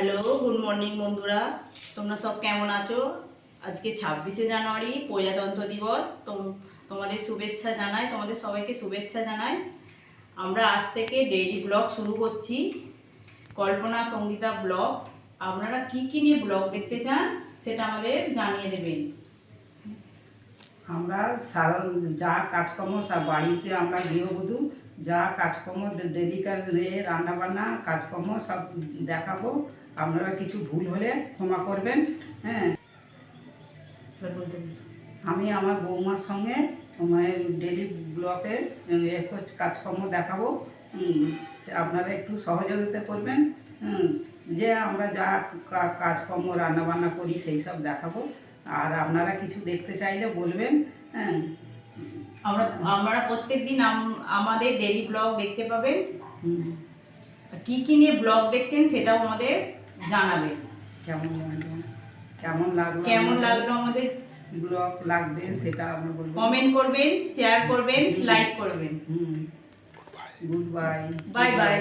Hello, good morning বন্ধুরা। তোমরা সব কেমন আছো? আজকে ছাব্বিশে জানুয়ারি, প্রজাতন্ত্র দিবস। তো তোমাদের শুভেচ্ছা জানাই, তোমাদের সবাইকে শুভেচ্ছা জানাই। আমরা আজ থেকে ডেইলি ব্লগ শুরু করছি। কল্পনা সঙ্গীতা ব্লগ। আপনারা কি কী নিয়ে ব্লগ দেখতে চান, সেটা আমাদের জানিয়ে দেবেন। আমরা সারা যা কাজকর্ম সব বাড়িতে আমরা গৃহবধূ যা কাজকর্ম ডেলিকার রান্না বান্না কাজকর্ম সব দেখাবো। আপনারা কিছু ভুল হলে ক্ষমা করবেন হ্যাঁ। আমি আমার বৌমার সঙ্গে ডেলি ব্লকের কাজকর্ম দেখাবো সে আপনারা একটু সহযোগিতা করবেন হুম, যে আমরা যা কাজকর্ম রান্নাবান্না করি সেই সব দেখাবো। আর আপনারা কিছু দেখতে চাইলে বলবেন হ্যাঁ। আমরা আমরা প্রত্যেক দিন আমাদের ডেইলি ব্লগ দেখতে পাবেন। কি কি নিয়ে ব্লগ দেখতেন সেটাও আমাদের জানাবেন। কেমন লাগল? কেমন লাগল কেমন লাগল আমাদের ব্লগ লাগবে সেটা আমরা বলব। কমেন্ট করবেন শেয়ার করবেন লাইক করবেন। হুম। Good bye bye bye